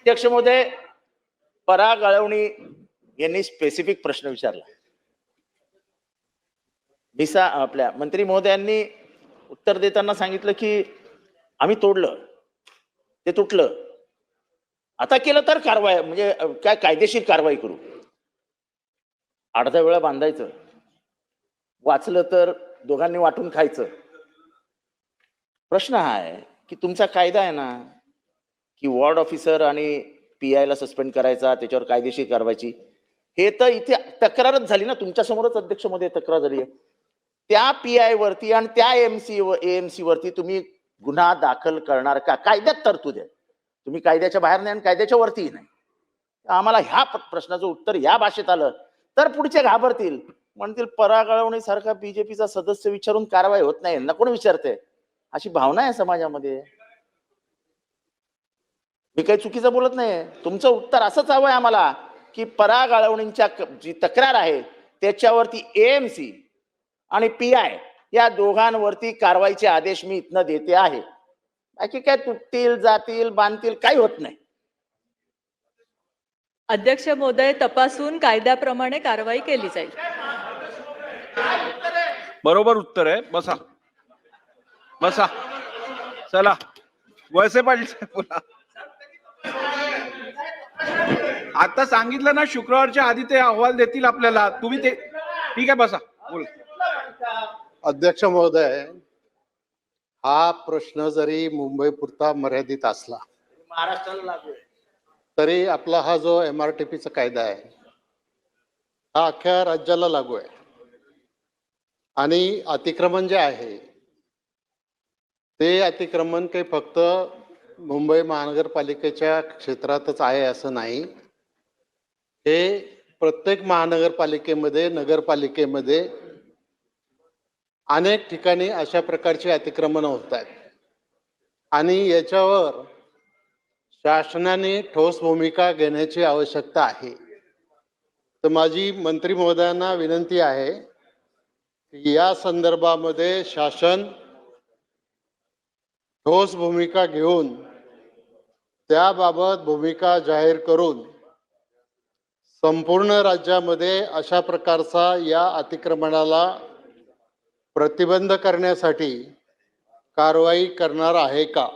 अध्यक्ष महोदय पराग अळवणी यांनी स्पेसिफिक प्रश्न विचारला. भिसा आपल्या मंत्री महोदयांनी उत्तर देताना सांगितलं की आम्ही तोडलं. ते तुटलं. आता केलं तर कारवाई म्हणजे काय कायदेशीर कारवाई करू. अर्धा वेळा बांधायचं. वाचलं तर दोघांनी वाटून खायचं. प्रश्न हा आहे की तुमचा कायदा आहे ना की वॉर्ड ऑफिसर आणि पी ला सस्पेंड करायचा त्याच्यावर कायदेशीर कारवाईची. हे तर इथे तक्रारच झाली ना. तुमच्या समोरच अध्यक्षमध्ये तक्रार झाली आहे. त्या पी आय वरती आणि त्या एम सी एएमसी वरती तुम्ही गुन्हा दाखल करणार का? कायद्यात तरतूद आहे. तुम्ही कायद्याच्या बाहेर नाही आणि कायद्याच्या वरतीही नाही. आम्हाला ह्या प्रश्नाचं उत्तर या भाषेत आलं तर पुढचे घाबरतील. म्हणतील परागळवणीसारखा बीजेपीचा सदस्य विचारून कारवाई होत नाही. यांना कोण विचारते अशी भावना आहे समाजामध्ये. मी काही चुकीचं बोलत नाही तुमचं उत्तर असंच हवंय आम्हाला की पराग आळवणींच्या जी तक्रार आहे त्याच्यावरती एएमसी आणि पी आय या दोघांवरती कारवाईचे आदेश मी इथनं देते आहे. बाकी काय तुटतील जातील बांधतील काही होत नाही. अध्यक्ष महोदय तपासून कायद्याप्रमाणे कारवाई केली जाईल. बरोबर उत्तर आहे. बसा. बसा. चला. वळसे पाटील साहेब बोला. आता सांगितलं ना शुक्रवारच्या आधी ते अहवाल देतील आपल्याला. तुम्ही ते ठीक आहे बसा. बोला. अध्यक्ष महोदय हा प्रश्न जरी मुंबई पुरता मर्यादित असला महाराष्ट्राला लागू आहे. तरी आपला हा जो एम आर टी पीचा कायदा आहे हा अख्ख्या राज्याला लागू आहे. आणि अतिक्रमण जे आहे ते अतिक्रमण काही फक्त मुंबई महानगरपालिकेच्या क्षेत्रातच आहे असं नाही. हे प्रत्येक महानगरपालिकेमध्ये नगरपालिकेमध्ये अनेक ठिकाणी अशा प्रकारची अतिक्रमण होत आहेत. आणि याच्यावर शासनाने ठोस भूमिका घेण्याची आवश्यकता आहे. तर माझी मंत्री महोदयांना विनंती आहे की या संदर्भामध्ये शासन ठोस भूमिका घेऊन त्याबाबत भूमिका जाहीर करून संपूर्ण राज्यामध्ये अशा प्रकारचा या अतिक्रमणाला प्रतिबंध करण्यासाठी कारवाई करणार आहे का?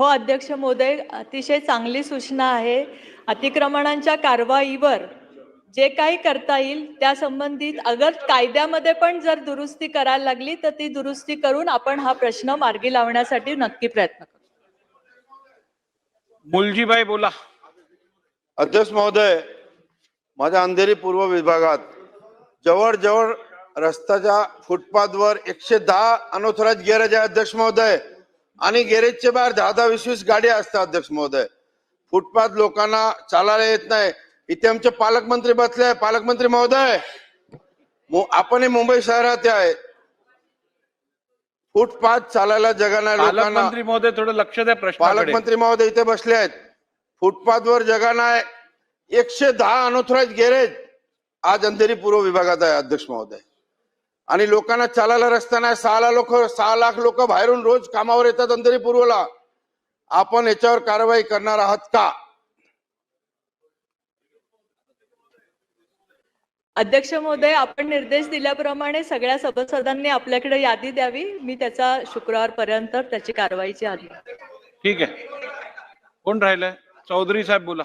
हो अध्यक्ष महोदय अतिशय चांगली सूचना आहे. अतिक्रमणांच्या कारवाईवर जे काही करता येईल त्या संबंधित अगर कायद्यामध्ये पण जर दुरुस्ती करायला लागली तर ती दुरुस्ती करून आपण हा प्रश्न मार्गी लावण्यासाठी नक्की प्रयत्न करू. मुलजीबाई बोला. अध्यक्ष महोदय माझ्या अंधेरी पूर्व विभागात जवळजवळ रस्त्याच्या फुटपाथवर एकशे दहा अनऑथराइज गॅरेज आहे अध्यक्ष महोदय. आणि गॅरेजच्या बाहेर दहा दहा वीस वीस गाड्या असतात अध्यक्ष महोदय. फुटपाथ लोकांना चालायला येत नाही. इथे आमचे पालकमंत्री बसले आहे पालकमंत्री महोदय आपणही मुंबई शहरात आहे. फुटपाथ चालायला जगा नाही लोकांना पालकमंत्री महोदय थोडं लक्ष द्या प्रश्नाकडे. पालकमंत्री महोदय इथे बसले आहेत. फुटपाथवर जगा नाही एकशे दहा अनऑथराइज गॅरेज आज अंधेरी पूर्व विभागात आहे अध्यक्ष महोदय. आणि लोकांना चालायला रस्ता नाही. सहा लोक सहा लाख लोक बाहेरून रोज कामावर येतात अंधेरी पूर्वला. आपण याच्यावर कारवाई करणार आहात का? अध्यक्ष महोदय आपण निर्देश दिल्याप्रमाणे सगळ्या सभासदांनी आपल्याकडे यादी द्यावी. मी त्याचा शुक्रवारपर्यंत त्याची कारवाईची आधी. ठीक आहे. कोण राहिलंय? चौधरी साहेब बोला.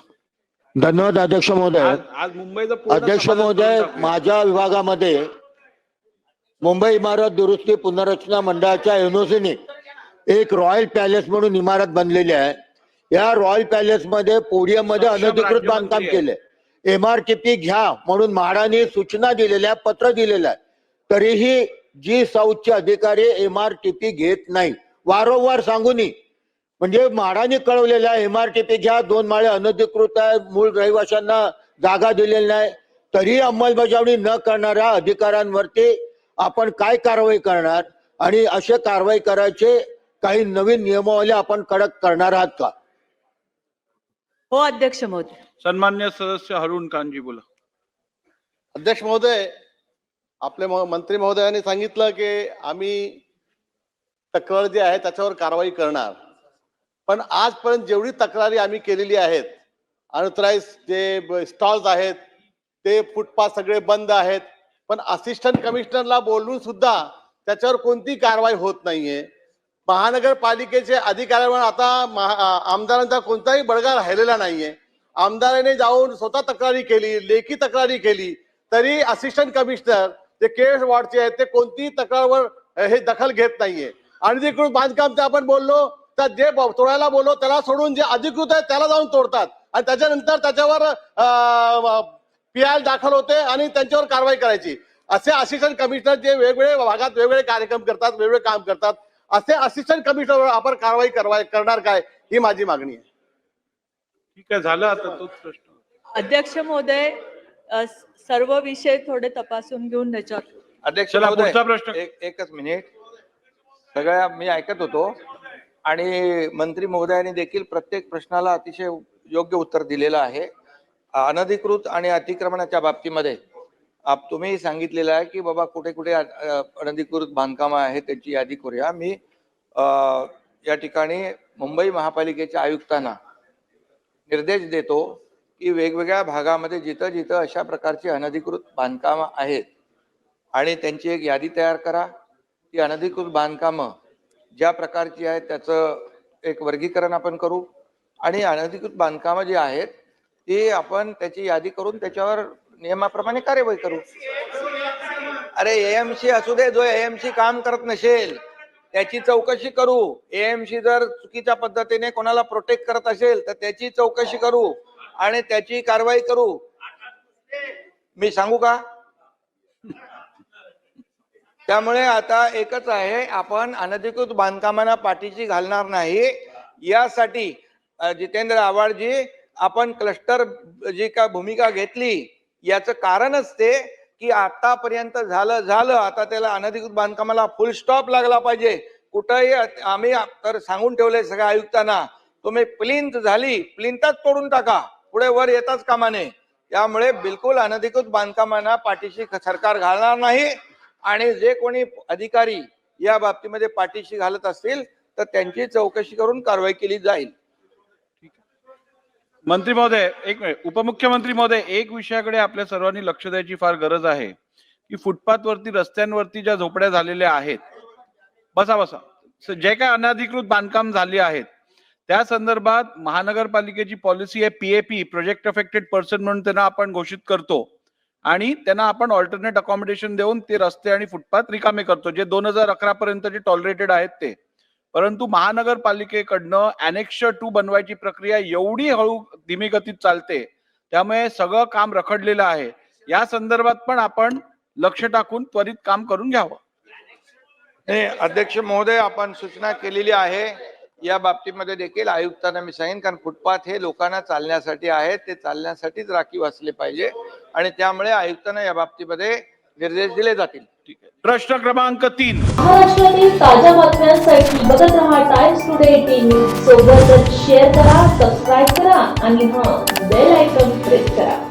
धन्यवाद अध्यक्ष महोदय. आज आज मुंबईचं अध्यक्ष महोदय. माझ्या विभागामध्ये मुंबई इमारत दुरुस्ती पुनर्रचना मंडळाच्या एनओसीने एक रॉयल पॅलेस म्हणून इमारत बनलेली आहे. या रॉयल पॅलेस मध्ये पोडियममध्ये अनधिकृत बांधकाम राज्यमंत्री आहे. केले एमआरटीपी घ्या म्हणून म्हाडाने सूचना दिलेल्या पत्र दिलेलं आहे तरीही जी साऊथचे अधिकारी एमआरटीपी घेत नाही. वारंवार सांगूनही म्हणजे म्हाडाने कळवलेलं आहे एमआरटीपी घ्या दोन माळे अनधिकृत आहे मूळ रहिवाशांना जागा दिलेली नाही. तरी अंमलबजावणी न करणाऱ्या अधिकाऱ्यांवरती आपण काय कारवाई करणार? आणि असे कारवाई करायचे काही नवीन नियमावली आपण कडक करणार आहात का? हो अध्यक्ष महोदय. सन्मान्य सदस्य हरुण कानजी बोला. अध्यक्ष महोदय आपले म- मंत्री महोदयांनी सांगितलं की आम्ही तक्रार जी आहे त्याच्यावर कारवाई करणार. पण आजपर्यंत जेवढी तक्रारी आम्ही केलेली आहेत अनऑथराईज जे स्टॉल्स आहेत ते फुटपाथ सगळे बंद आहेत पण असिस्टंट कमिशनरला बोलून सुद्धा त्याच्यावर कोणती कारवाई होत नाहीये. महानगरपालिकेचे अधिकाऱ्यांवर आता महा- आमदारांचा कोणताही बळगा राहिलेला नाहीये. आमदाराने जाऊन स्वतः तक्रारी केली लेखी तक्रारी केली. तरी असिस्टंट कमिशनर जे केस वॉर्डचे आहेत ते कोणतीही तक्रारवर हे दखल घेत नाहीये. अनधिकृत बांधकामचं आपण बोललो तर जे तोडायला बोललो त्याला सोडून जे अधिकृत आहे त्याला जाऊन तोडतात. आणि त्याच्यानंतर त्याच्यावर पी आय दाखल होते आणि त्यांच्यावर कारवाई करायची. असे असिस्टंट कमिशनर जे वेगवेगळे भागात वेगवेगळे कार्यक्रम करतात वेगवेगळे काम करतात असे असिस्टंट कमिशनरवर आपण कारवाई करवाय करणार काय? ही माझी मागणी आहे. ठीक आहे झालं आता तोच प्रश्न. अध्यक्ष महोदय अ, सर्व विषय थोडे तपासून घेऊन त्याच्यावर. अध्यक्ष चला, महोदय, पुढचा प्रश्न. एक एकच मिनिट. सगळ्या मी ऐकत होतो आणि मंत्री महोदयांनी देखील प्रत्येक प्रश्नाला अतिशय योग्य उत्तर दिलेलं आहे. अनधिकृत आणि अतिक्रमणाच्या बाबतीमध्ये आप तुम्ही सांगितलेलं आहे की बाबा कुठे कुठे अनधिकृत बांधकामं आहेत त्याची यादी करूया. मी या ठिकाणी मुंबई महापालिकेच्या आयुक्तांना निर्देश देतो की वेगवेगळ्या भागामध्ये जिथं जिथं अशा प्रकारची अनधिकृत बांधकामं आहेत आणि त्यांची एक यादी तयार करा. ती अनधिकृत बांधकामं ज्या प्रकारची आहेत त्याचं एक वर्गीकरण आपण करू आणि अनधिकृत बांधकामं जी आहेत ती आपण त्याची यादी करून त्याच्यावर नियमाप्रमाणे कार्यवाही करू. अरे एएमसी असू दे जो एएमसी काम करत नसेल त्याची चौकशी करू. एएमसी जर चुकीच्या पद्धतीने कोणाला प्रोटेक्ट करत असेल तर त्याची चौकशी करू आणि त्याची कारवाई करू. मी सांगू का? त्यामुळे आता एकच आहे आपण अनधिकृत बांधकामांना पाठीशी घालणार नाही. यासाठी जितेंद्र आव्हाडजी आपण क्लस्टर जी का भूमिका घेतली याचं कारणच ते की आतापर्यंत झालं झालं. आता त्याला अनधिकृत बांधकामाला फुल स्टॉप लागला पाहिजे. कुठंही आम्ही तर सांगून ठेवलंय सगळ्या आयुक्तांना तुम्ही प्लिंत झाली प्लिंतच तोडून टाका. पुढे वर येताच कामाने त्यामुळे बिलकुल अनधिकृत बांधकामांना पाठीशी सरकार घालणार नाही. आणि जे कोणी अधिकारी या बाबतीमध्ये पाठीशी घालत असतील तर त्यांची चौकशी करून कारवाई केली जाईल. मंत्री महोदय एक मिनिट. उपमुख्यमंत्री महोदय एक विषयाकडे आपल्या सर्वांनी लक्ष द्यायची फार गरज आहे की फुटपाथ वरती रस्त्यांवरती ज्या झोपड्या झालेल्या आहेत बसा बसा. जे काय अनधिकृत बांधकाम झाले आहेत त्या संदर्भात महानगरपालिकेची पॉलिसी आहे पीएपी प्रोजेक्ट अफेक्टेड पर्सन म्हणून त्यांना आपण घोषित करतो. आणि त्यांना आपण ऑल्टरनेट अकॉमोडेशन देऊन ते रस्ते आणि फुटपाथ रिकामे करतो जे दोन हजार अकरा पर्यंत जे टॉलरेटेड आहेत ते. परंतु महानगरपालिकेकडनं अनेक्ष टू बनवायची प्रक्रिया एवढी हळू धीमी गतीत चालते त्यामुळे सगळं काम रखडलेलं आहे. या संदर्भात पण आपण लक्ष टाकून त्वरित काम करून घ्यावं. अध्यक्ष महोदय आपण सूचना केलेली आहे. या बाबतीमध्ये देखील आयुक्तांना मी सांगेन कारण फुटपाथ हे लोकांना चालण्यासाठी आहे ते चालण्यासाठीच राखीव असले पाहिजे. आणि त्यामुळे आयुक्तांना या बाबतीमध्ये निर्देश दिले जातील. ठीक आहे. प्रश्न क्रमांक तीन. महाराष्ट्रातील ताज्या बातम्यांसाठी बघत रहा टाइम्स टुडे टीव्ही सोबतच शेअर करा सबस्क्राईब करा आणि हां बेल आयकॉन प्रेस करा.